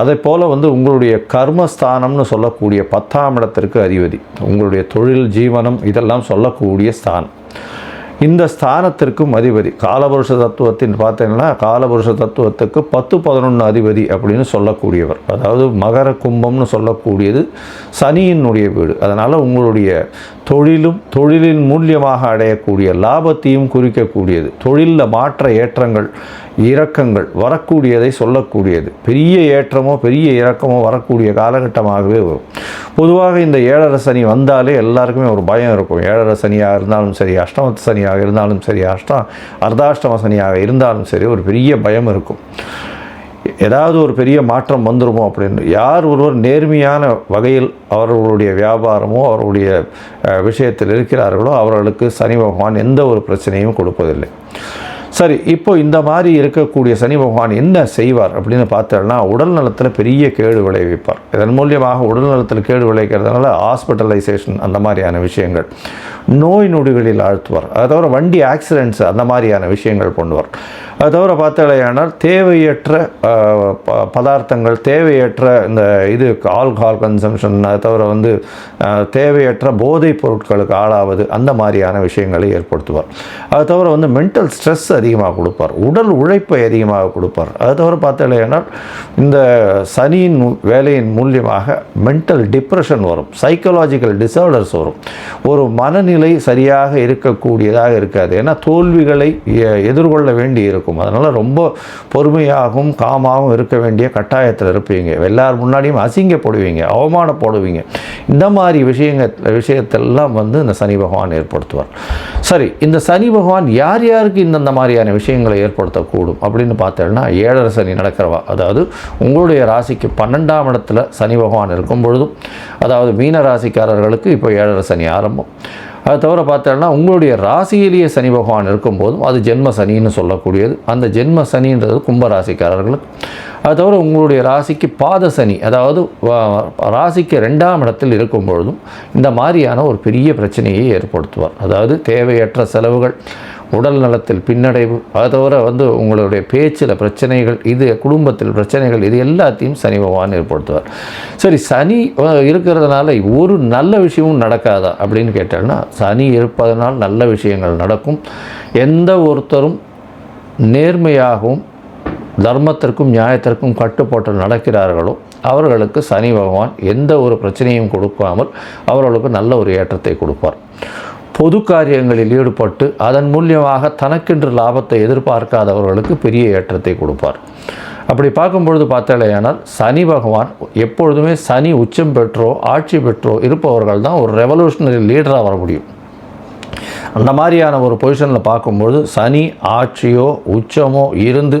அதே போல் வந்து உங்களுடைய கர்மஸ்தானம்னு சொல்லக்கூடிய பத்தாம் இடத்திற்கு அதிபதி. உங்களுடைய தொழில் ஜீவனம் இதெல்லாம் சொல்லக்கூடிய ஸ்தானம். இந்த ஸ்தானத்திற்கும் அதிபதி. காலபுருஷ தத்துவத்தின் பார்த்தீங்கன்னா காலபுருஷ தத்துவத்துக்கு பத்து பதினொன்று அதிபதி அப்படின்னு சொல்லக்கூடியவர். அதாவது மகர கும்பம்னு சொல்லக்கூடியது சனியினுடைய வீடு. அதனால் உங்களுடைய தொழிலும் தொழிலின் மூலியமாக அடையக்கூடிய லாபத்தையும் குறிக்கக்கூடியது. தொழிலில் மாற்ற ஏற்றங்கள் இறக்கங்கள் வரக்கூடியதை சொல்லக்கூடியது. பெரிய ஏற்றமோ பெரிய இறக்கமோ வரக்கூடிய காலகட்டமாகவே வரும். பொதுவாக இந்த ஏழரை சனி வந்தாலே எல்லாருக்குமே ஒரு பயம் இருக்கும். ஏழரை சனியாக இருந்தாலும் சரி அஷ்டமத்து சனியாக இருந்தாலும் சரி அஷ்டம் அர்த்தாஷ்டம சனியாக இருந்தாலும் சரி ஒரு பெரிய பயம் இருக்கும். ஏதாவது ஒரு பெரிய மாற்றம் வந்துருமோ அப்படின்னு யார் ஒருவர் நேர்மையான வகையில் அவர்களுடைய வியாபாரமோ அவர்களுடைய விஷயத்தில் இருக்கிறார்களோ அவர்களுக்கு சனி பகவான் எந்த ஒரு பிரச்சனையும் கொடுப்பதில்லை. சரி இப்போ இந்த மாதிரி இருக்கக்கூடிய சனி பகவான் என்ன செய்வார் அப்படின்னு பார்த்தோம்னா உடல் நலத்தில் பெரிய கேடு விளைவிப்பார். இதன் மூலியமாக உடல் நலத்தில் கேடு விளைவிக்கிறதுனால ஹாஸ்பிட்டலைசேஷன் அந்த மாதிரியான விஷயங்கள் நோய் நொடிகளில் ஆழ்த்துவார். அதை தவிர வண்டி ஆக்சிடென்ட்ஸ் அந்த மாதிரியான விஷயங்கள் பண்ணுவார். அது தவிர பார்த்தாலேயானால் தேவையற்ற ப- பதார்த்தங்கள் தேவையற்ற இந்த இது ஆல்கஹால் கன்சம்ஷன் அது தவிர வந்து தேவையற்ற போதைப் பொருட்களுக்கு ஆளாவது அந்த மாதிரியான விஷயங்களை ஏற்படுத்துவார். அது தவிர வந்து மென்டல் ஸ்ட்ரெஸ் அதிகமாக கொடுப்பார். உடல் உழைப்பை அதிகமாக கொடுப்பார். அது தவிர பார்த்தாலேயானால் இந்த சனியின் வேலையின் மூலியமாக மென்டல் டிப்ரெஷன் வரும். சைக்கலாஜிக்கல் டிசார்டர்ஸ் வரும். ஒரு மனநிலை சரியாக இருக்கக்கூடியதாக இருக்காது. ஏன்னா தோல்விகளை எ- எதிர்கொள்ள வேண்டி இருக்கும் அதனால் ரொம்ப பொறுமையாகவும் காமாகவும் இருக்க வேண்டிய கட்டாயத்தில் இருப்பீங்க. எல்லார் முன்னாடியும் அசிங்கப்படுவீங்க அவமானப்படுவீங்க. இந்த மாதிரி விஷயங்கள் விஷயத்தெல்லாம் வந்து இந்த சனி பகவான் ஏற்படுத்துவார். சரி இந்த சனி பகவான் யார் யாருக்கு இந்தந்த மாதிரியான விஷயங்களை ஏற்படுத்தக்கூடும் அப்படின்னு பார்த்தோம்னா ஏழரை சனி நடக்கிறவா. அதாவது உங்களுடைய ராசிக்கு பன்னெண்டாம் இடத்துல சனி பகவான் இருக்கும் பொழுதும் அதாவது மீன ராசிக்காரர்களுக்கு இப்போ ஏழரை சனி ஆரம்பம். அது தவிர பார்த்தோம்னா உங்களுடைய ராசியிலேயே சனி பகவான் இருக்கும்போதும் அது ஜென்ம சனின்னு சொல்லக்கூடியது. அந்த ஜென்ம சனின்றது கும்பராசிக்காரர்களுக்கு. அது தவிர உங்களுடைய ராசிக்கு பாத சனி அதாவது ராசிக்கு ரெண்டாம் இடத்தில் இருக்கும் பொழுதும் இந்த மாதிரியான ஒரு பெரிய பிரச்சனையை ஏற்படுத்துவார். அதாவது தேவையற்ற செலவுகள் உடல் நலத்தில் பின்னடைவு. அதை தவிர வந்து உங்களுடைய பேச்சில் பிரச்சனைகள் இது குடும்பத்தில் பிரச்சனைகள் இது எல்லாத்தையும் சனி பகவான் ஏற்படுத்துவார். சரி சனி இருக்கிறதுனால ஒரு நல்ல விஷயமும் நடக்காதா அப்படின்னு கேட்டால்னா சனி இருப்பதனால் நல்ல விஷயங்கள் நடக்கும். எந்த ஒருத்தரும் நேர்மையாகவும் தர்மத்திற்கும் நியாயத்திற்கும் கட்டுப்பாட்டு நடக்கிறார்களோ அவர்களுக்கு சனி பகவான் எந்த ஒரு பிரச்சனையும் கொடுக்காமல் அவர்களுக்கு நல்ல ஒரு ஏற்றத்தை கொடுப்பார். பொது காரியங்களில் ஈடுபட்டு அதன் மூலியமாக தனக்கென்று லாபத்தை எதிர்பார்க்காதவர்களுக்கு பெரிய ஏற்றத்தை கொடுப்பார். அப்படி பார்க்கும்பொழுது பார்த்தாலேயானால் சனி பகவான் எப்பொழுதுமே சனி உச்சம் பெற்றோ ஆட்சி பெற்றோ இருப்பவர்கள் தான் ஒரு ரெவல்யூஷனரி லீடராக வர முடியும். அந்த மாதிரியான ஒரு பொசிஷனில் பார்க்கும்பொழுது சனி ஆட்சியோ உச்சமோ இருந்து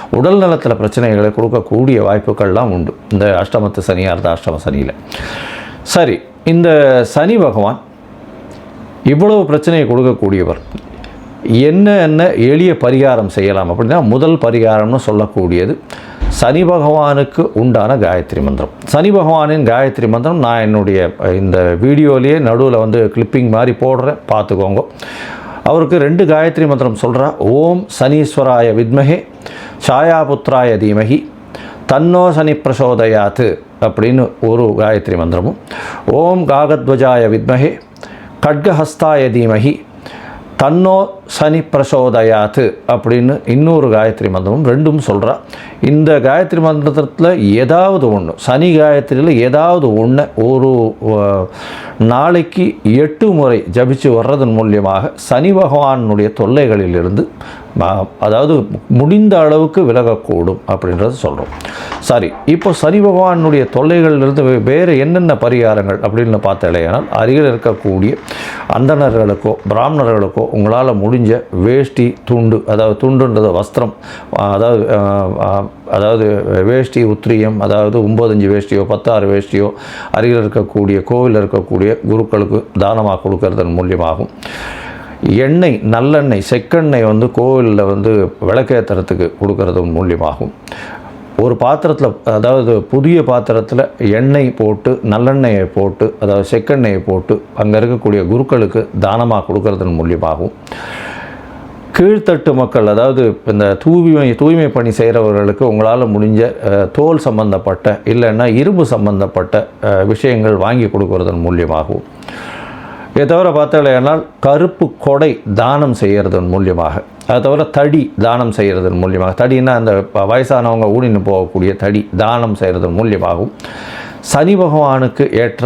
உடல் நலத்தில் பிரச்சனைகளை கொடுக்கக்கூடிய வாய்ப்புகள்லாம் உண்டு. இந்த அஷ்டமத்து சனியாக இருந்தால் அஷ்டம சனியில். சரி இந்த சனி பகவான் இவ்வளவு பிரச்சனையை கொடுக்கக்கூடியவர். என்ன என்ன எளிய பரிகாரம் செய்யலாம் அப்படின்னா முதல் பரிகாரம்னு சொல்லக்கூடியது சனி பகவானுக்கு உண்டான காயத்ரி மந்திரம். சனி பகவானின் காயத்ரி மந்திரம் நான் என்னுடைய இந்த வீடியோலேயே நடுவில் வந்து கிளிப்பிங் மாதிரி போடுறேன். பார்த்துக்கோங்க. அவருக்கு ரெண்டு காயத்ரி மந்திரம் சொல்கிறா ஓம் சனீஸ்வராய வித்மகே. சாயாபுத்ராய தீமகி தன்னோ சனி பிரசோதயாத்து அப்படின்னு ஒரு காயத்ரி மந்திரமும் ஓம் காகத்வஜாய வித்மகே கட்கஹஸ்தாய தீமகி தன்னோ சனி பிரசோதயாத்து அப்படின்னு இன்னொரு காயத்ரி மந்திரமும் ரெண்டும் சொல்கிறா இந்த காயத்ரி மந்திரத்தில் ஏதாவது ஒன்று சனி காயத்ரியில் ஏதாவது ஒன்று ஒரு நாளைக்கு எட்டு முறை ஜபிச்சு வர்றதன் மூலியமாக சனி பகவானுடைய தொல்லைகளிலிருந்து அதாவது முடிந்த அளவுக்கு விலகக்கூடும் அப்படின்றத சொல்கிறோம் சரி இப்போ சரி பகவானுடைய தொல்லைகளிலிருந்து வேறு என்னென்ன பரிகாரங்கள் அப்படின்னு பார்த்தாலேயானால் அருகில் இருக்கக்கூடிய அந்தணர்களுக்கோ பிராமணர்களுக்கோ உங்களால் முடிஞ்ச வேஷ்டி துண்டு அதாவது துண்டுன்றது வஸ்திரம் அதாவது அதாவது வேஷ்டி உத்திரியம் அதாவது ஒம்பதஞ்சு வேஷ்டியோ பத்தாறு வேஷ்டியோ அருகில் இருக்கக்கூடிய கோவிலில் இருக்கக்கூடிய குருக்களுக்கு தானமாக கொடுக்கறதன் மூலியமாகும். எண்ணெய் நல்லெண்ணெய் செக்கெண்ணெய் வந்து கோவிலில் வந்து விளக்கேற்றுறதுக்கு கொடுக்கறது மூலியமாகும். ஒரு பாத்திரத்தில் அதாவது புதிய பாத்திரத்தில் எண்ணெய் போட்டு நல்லெண்ணெயை போட்டு அதாவது செக்கெண்ணெயை போட்டு அங்கே இருக்கக்கூடிய குருக்களுக்கு தானமாக கொடுக்கறதன் மூலியமாகும். கீழ்த்தட்டு மக்கள் அதாவது இந்த தூய்மை தூய்மை பணி செய்கிறவர்களுக்கு உங்களால் முடிஞ்ச தோல் சம்பந்தப்பட்ட இல்லைன்னா இரும்பு சம்பந்தப்பட்ட விஷயங்கள் வாங்கி கொடுக்கறதன் மூலியமாகவும் இதை தவிர பார்த்தாலேனால் கருப்பு கொடை தானம் செய்கிறதன் மூலியமாக. அதை தவிர தடி தானம் செய்கிறதன் மூலியமாக. தடின்னா அந்த வயசானவங்க ஊடின்னு போகக்கூடிய தடி தானம் செய்கிறதன் மூலியமாகவும் சனி பகவானுக்கு ஏற்ற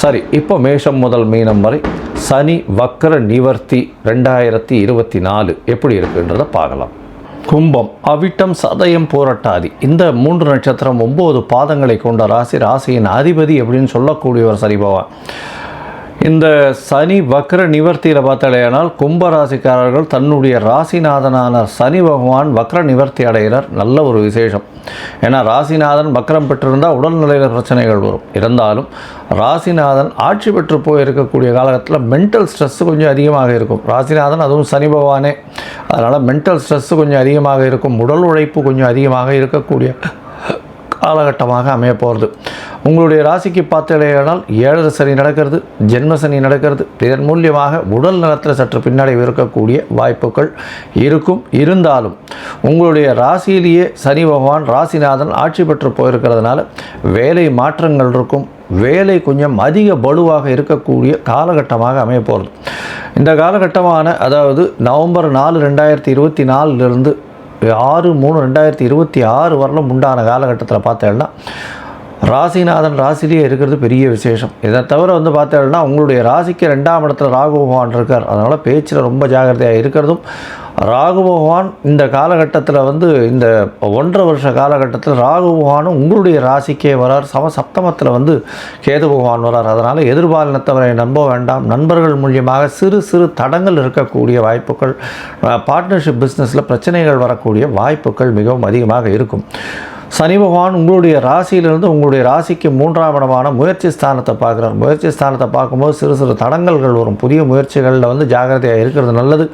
சரி இப்போ மேஷம் முதல் மீனம் வரை சனி வக்கர நிவர்த்தி ரெண்டாயிரத்தி இருபத்தி நாலு எப்படி இருக்குன்றதை பார்க்கலாம். கும்பம் அவிட்டம் சதயம் போராட்டாதி. இந்த மூன்று நட்சத்திரம் ஒம்பது பாதங்களை கொண்ட ராசி ராசியின் அதிபதி எப்படின்னு சொல்லக்கூடியவர் சரி பகவான். இந்த சனி வக்ர நிவர்த்தியில் பார்த்தாலேயானால் கும்பராசிக்காரர்கள் தன்னுடைய ராசிநாதனான சனி பகவான் வக்ர நிவர்த்தி அடைகிறார். நல்ல ஒரு விசேஷம். ஏன்னா ராசிநாதன் வக்ரம் பெற்றிருந்தால் உடல்நிலையில் பிரச்சனைகள் வரும். இருந்தாலும் ராசிநாதன் ஆட்சி பெற்று போயிருக்கக்கூடிய காலகட்டத்தில் மென்டல் ஸ்ட்ரெஸ் கொஞ்சம் அதிகமாக இருக்கும். ராசிநாதன் அதுவும் சனி பகவானே. அதனால் மென்டல் ஸ்ட்ரெஸ் கொஞ்சம் அதிகமாக இருக்கும். உடல் உழைப்பு கொஞ்சம் அதிகமாக இருக்கக்கூடிய காலகட்டமாக அமைய போகிறது. உங்களுடைய ராசிக்கு பார்த்தீங்கன்னா ஏழரை சனி நடக்கிறது ஜென்ம சனி நடக்கிறது. இதன் மூலியமாக உடல் நலத்தில் சற்று பின்னடைவு இருக்கக்கூடிய வாய்ப்புகள் இருக்கும். இருந்தாலும் உங்களுடைய ராசியிலேயே சனி பகவான் ராசிநாதன் ஆட்சி பெற்று போயிருக்கிறதுனால வேலை மாற்றங்கள் இருக்கும். வேலை கொஞ்சம் அதிக பலுவாக இருக்கக்கூடிய காலகட்டமாக அமைய போகிறது. இந்த காலகட்டமான அதாவது நவம்பர் நாலு ரெண்டாயிரத்தி இருபத்தி நாலுலேருந்து ஆறு மூணு ரெண்டாயிரத்தி இருபத்தி ஆறு வரலும் உண்டான காலகட்டத்தில் பார்த்தேன்னா ராசிநாதன் ராசிலேயே இருக்கிறது பெரிய விசேஷம். இதை தவிர வந்து பார்த்தேன்னா உங்களுடைய ராசிக்கு ரெண்டாம் இடத்துல ராகு பகவான் இருக்கார். அதனால் பேச்சில் ரொம்ப ஜாகிரதையாக இருக்கிறதும் ராகு பகவான் இந்த காலகட்டத்தில் வந்து இந்த ஒன்றரை வருஷ காலகட்டத்தில் ராகு பகவானும் உங்களுடைய ராசிக்கே வரார். சம சப்தமத்தில் வந்து கேது பகவான் வரார். அதனால் எதிர்பாலினத்தவரை நம்ப வேண்டாம். நண்பர்கள் மூலியமாக சிறு சிறு தடங்கள் இருக்கக்கூடிய வாய்ப்புகள் பார்ட்னர்ஷிப் பிஸ்னஸில் பிரச்சனைகள் வரக்கூடிய வாய்ப்புகள் மிகவும் அதிகமாக இருக்கும். சனி பகவான் உங்களுடைய ராசியிலிருந்து உங்களுடைய ராசிக்கு மூன்றாம் இடமான முயற்சி ஸ்தானத்தை பார்க்குறார். முயற்சி ஸ்தானத்தை பார்க்கும்போது சிறு சிறு தடங்கல்கள் வரும். புதிய முயற்சிகளில் வந்து ஜாகிரதையாக இருக்கிறது நல்லது.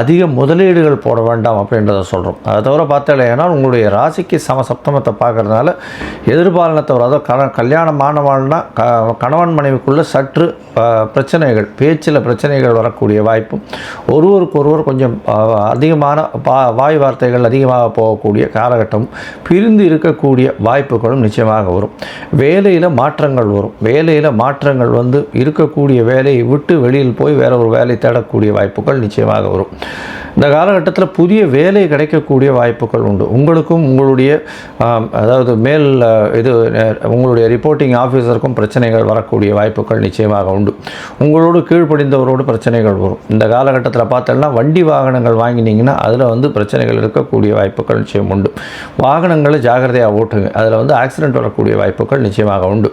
அதிக முதலீடுகள் போட வேண்டாம் அப்படின்றத சொல்கிறோம் அதை தவிர பார்த்தாலேனா உங்களுடைய ராசிக்கு சம சப்தமத்தை பார்க்கறதுனால எதிர்பாலனத்தவர் அதாவது க கல்யாணம் ஆனவாள்னா க கணவன் மனைவிக்குள்ளே சற்று பிரச்சனைகள் பேச்சில் பிரச்சனைகள் வரக்கூடிய வாய்ப்பும் ஒருவருக்கு ஒருவர் கொஞ்சம் அதிகமான பா வாய் வார்த்தைகள் அதிகமாக போகக்கூடிய காலகட்டமும் பிரிந்து இருக்கக்கூடிய வாய்ப்புகளும் நிச்சயமாக வரும். வேலையில் மாற்றங்கள் வரும். வேலையில் மாற்றங்கள் வந்து இருக்கக்கூடிய வேலையை விட்டு வெளியில் போய் வேற ஒரு வேலை தேடக்கூடிய வாய்ப்புகள் நிச்சயமாக வரும். இந்த காலகட்டத்தில் புதிய வேலை கிடைக்கக்கூடிய வாய்ப்புகள் உண்டு. உங்களுக்கும் உங்களுடைய அதாவது மேல் இது உங்களுடைய ரிப்போர்ட்டிங் ஆஃபீஸருக்கும் பிரச்சனைகள் வரக்கூடிய வாய்ப்புகள் நிச்சயமாக உண்டு. உங்களோடு கீழ்ப்படிந்தவரோடு பிரச்சனைகள் வரும். இந்த காலகட்டத்தில் பார்த்தோம்னா வண்டி வாகனங்கள் வாங்கினீங்கன்னா அதில் வந்து பிரச்சனைகள் இருக்கக்கூடிய வாய்ப்புகள் நிச்சயம் உண்டு. வாகனங்களை ஜாகிரதையாக ஓட்டுங்க. அதில் வந்து ஆக்சிடென்ட் வரக்கூடிய வாய்ப்புகள் நிச்சயமாக உண்டு.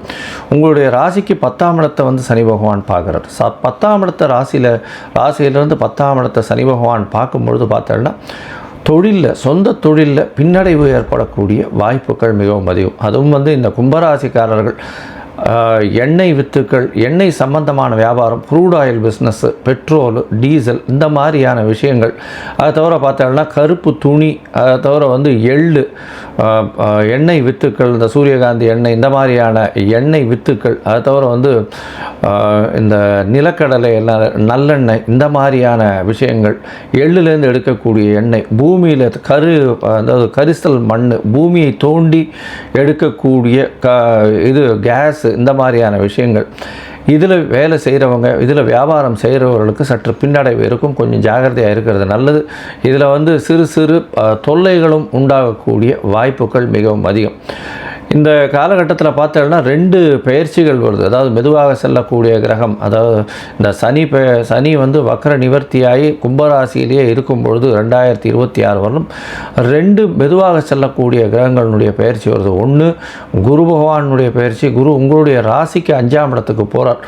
உங்களுடைய ராசிக்கு பத்தாம் இடத்தை வந்து சனி பகவான் பார்க்குறார். ச பத்தாம் இடத்த ராசியில் ராசியிலிருந்து பத்தாம் இடத்தை சனி பகவான் பார்க்கும்பொழுது பார்த்தோம்னா தொழிலில் சொந்த தொழிலில் பின்னடைவு ஏற்படக்கூடிய வாய்ப்புகள் மிகவும் அதிகம். அதுவும் வந்து இந்த கும்பராசிக்காரர்கள் எண்ணெய் வித்துக்கள் எண்ணெய் சம்பந்தமான வியாபாரம் crude oil business petrol diesel இந்த மாதிரியான விஷயங்கள். அதை தவிர பார்த்தோம்னா கருப்பு துணி அதை தவிர வந்து எள்ளு எண்ணெய் வித்துக்கள் இந்த சூரியகாந்தி எண்ணெய் இந்த மாதிரியான எண்ணெய் வித்துக்கள். அதை தவிர வந்து இந்த நிலக்கடலை நல்லெண்ணெய் இந்த மாதிரியான விஷயங்கள். எள்ளுலேருந்து எடுக்கக்கூடிய எண்ணெய் பூமியில் கரு அதாவது கரிசல் மண் பூமியை தோண்டி எடுக்கக்கூடிய க இது கேஸு இந்த மாதிரியான விஷயங்கள். இதில் வேலை செய்கிறவங்க இதில் வியாபாரம் செய்கிறவர்களுக்கு சற்று பின்னடைவு இருக்கும். கொஞ்சம் ஜாகிரதையாக இருக்கிறது நல்லது. இதில் வந்து சிறு சிறு தொல்லைகளும் உண்டாகக்கூடிய வாய்ப்புகள் மிகவும் அதிகம். இந்த காலகட்டத்தில் பார்த்தோம்னா ரெண்டு பயிற்சிகள் வருது. அதாவது மெதுவாக செல்லக்கூடிய கிரகம் அதாவது இந்த சனி பெ சனி வந்து வக்கர நிவர்த்தியாகி கும்பராசியிலேயே இருக்கும் பொழுது ரெண்டாயிரத்தி இருபத்தி ஆறு வரலும் ரெண்டு மெதுவாக செல்லக்கூடிய கிரகங்களுடைய பயிற்சி வருது. ஒன்று குரு பகவானுடைய பயிற்சி. குரு உங்களுடைய ராசிக்கு அஞ்சாம் இடத்துக்கு போகிறார்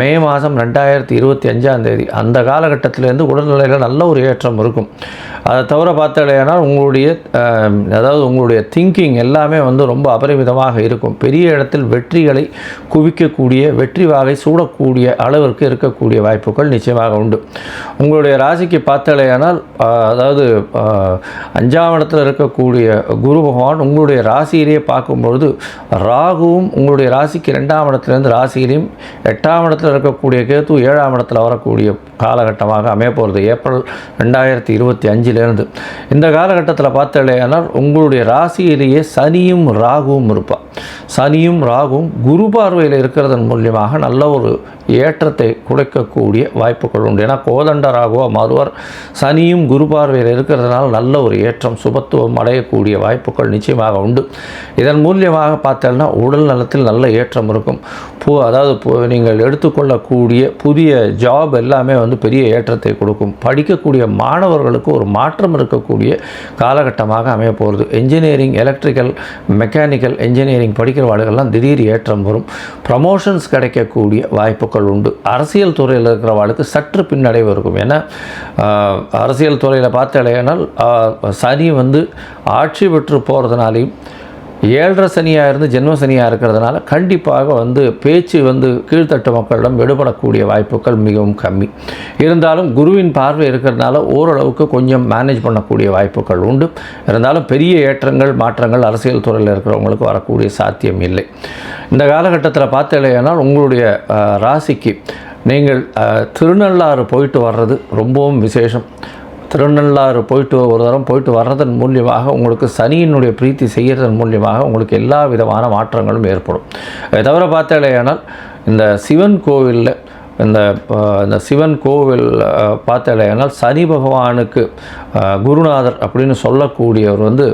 மே மாதம் ரெண்டாயிரத்தி இருபத்தி அஞ்சாம் தேதி. அந்த காலகட்டத்திலேருந்து உடல்நிலையில் நல்ல ஒரு ஏற்றம் இருக்கும். அதை தவிர பார்த்தலையானா உங்களுடைய அதாவது உங்களுடைய திங்கிங் எல்லாமே வந்து ரொம்ப விதமாக இருக்கும். பெரிய இடத்தில் வெற்றிகளை குவிக்கக்கூடிய வெற்றி வாகை சூடக்கூடிய அளவிற்கு இருக்கக்கூடிய வாய்ப்புகள் நிச்சயமாக உண்டு. உங்களுடைய ராசிக்கு பார்த்தலையானால் அதாவது அஞ்சாம் இடத்தில் இருக்கக்கூடிய குரு பகவான் உங்களுடைய ராசியிலேயே பார்க்கும்பொழுது ராகுவும் உங்களுடைய ராசிக்கு ரெண்டாம் இடத்துலேருந்து ராசியிலையும் எட்டாம் இடத்தில் இருக்கக்கூடிய கேத்து ஏழாம் இடத்தில் வரக்கூடிய காலகட்டமாக அமைய போகிறது ஏப்ரல் ரெண்டாயிரத்தி இருபத்தி அஞ்சிலேருந்து. இந்த காலகட்டத்தில் பார்த்தலையானால் உங்களுடைய ராசியிலேயே சனியும் ராகுவும் இருப்பாள் சனியும் ராகும் குரு பார்வையில் இருக்கிறதன் மூலியமாக நல்ல ஒரு ஏற்றத்தை குறைக்கக்கூடிய வாய்ப்புகள் உண்டு. ஏன்னா கோதண்டராகவோ மறுவர் சனியும் குரு பார்வையில் இருக்கிறதுனால நல்ல ஒரு ஏற்றம் சுபத்துவம் அடையக்கூடிய வாய்ப்புகள் நிச்சயமாக உண்டு. இதன் மூலியமாக பார்த்தோம்னா உடல் நலத்தில் நல்ல ஏற்றம் இருக்கும். பூ அதாவது நீங்கள் எடுத்துக்கொள்ளக்கூடிய புதிய ஜாப் எல்லாமே வந்து பெரிய ஏற்றத்தை கொடுக்கும். படிக்கக்கூடிய மாணவர்களுக்கு ஒரு மாற்றம் இருக்கக்கூடிய காலகட்டமாக அமைய போகிறது. என்ஜினியரிங் எலக்ட்ரிக்கல் மெக்கானிக்கல் என்ஜினியரிங் படிக்கிறவாளுகள்லாம் திடீர் ஏற்றம் வரும். ப்ரமோஷன்ஸ் கிடைக்கக்கூடிய வாய்ப்புகள் உண்டு. அரசியல் துறையில் இருக்கிறவாளுக்கு சற்று பின்னடைவு இருக்கும். ஏன்னா அரசியல் துறையில் பார்த்தாலேனால் சனி வந்து ஆட்சி பெற்று போகிறதுனாலையும் ஏழரை சனியாக இருந்து ஜென்ம சனியாக இருக்கிறதுனால கண்டிப்பாக வந்து பேச்சு வந்து கீழ்த்தட்டு மக்களிடம் விடுபடக்கூடிய வாய்ப்புகள் மிகவும் கம்மி. இருந்தாலும் குருவின் பார்வை இருக்கிறதுனால ஓரளவுக்கு கொஞ்சம் மேனேஜ் பண்ணக்கூடிய வாய்ப்புகள் உண்டு. இருந்தாலும் பெரிய ஏற்றங்கள் மாற்றங்கள் அரசியல் துறையில் இருக்கிறவங்களுக்கு வரக்கூடிய சாத்தியம் இல்லை. இந்த காலகட்டத்தில் பார்த்தலையானால் உங்களுடைய ராசிக்கு நீங்கள் திருநள்ளாறு போயிட்டு வர்றது ரொம்பவும் விசேஷம். திருநள்ளாறு போயிட்டு ஒரு தரம் போயிட்டு வர்றதன் மூலியமாக உங்களுக்கு சனியினுடைய பிரீத்தி செய்கிறதன் மூலியமாக உங்களுக்கு எல்லா விதமான மாற்றங்களும் ஏற்படும். தவிர பார்த்தாலேயானால் இந்த சிவன் கோவிலில் இந்த இந்த சிவன் கோவில் பார்த்தாலேயானால் சனி பகவானுக்கு குருநாதர் அப்படின்னு சொல்லக்கூடியவர் வந்து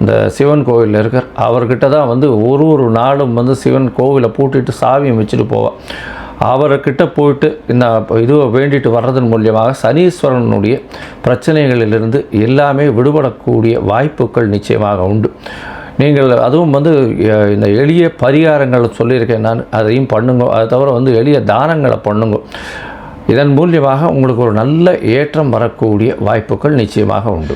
இந்த சிவன் கோவிலில் இருக்கார். அவர்கிட்ட தான் வந்து ஒரு ஒரு நாளும் வந்து சிவன் கோவிலை பூட்டிட்டு சாவியம் வச்சுட்டு போவார் அவர்கிட்ட போயிட்டு இந்த இதுவை வேண்டிட்டு வர்றதன் மூலியமாக சனீஸ்வரனுடைய பிரச்சனைகளிலிருந்து எல்லாமே விடுபடக்கூடிய வாய்ப்புகள் நிச்சயமாக உண்டு. நீங்கள் அதுவும் வந்து இந்த எளிய பரிகாரங்கள் சொல்லியிருக்கேன் நான் அதையும் பண்ணுங்க. அதை தவிர வந்து எளிய தானங்களை பண்ணுங்க. இதன் மூலியமாக உங்களுக்கு ஒரு நல்ல ஏற்றம் வரக்கூடிய வாய்ப்புகள் நிச்சயமாக உண்டு.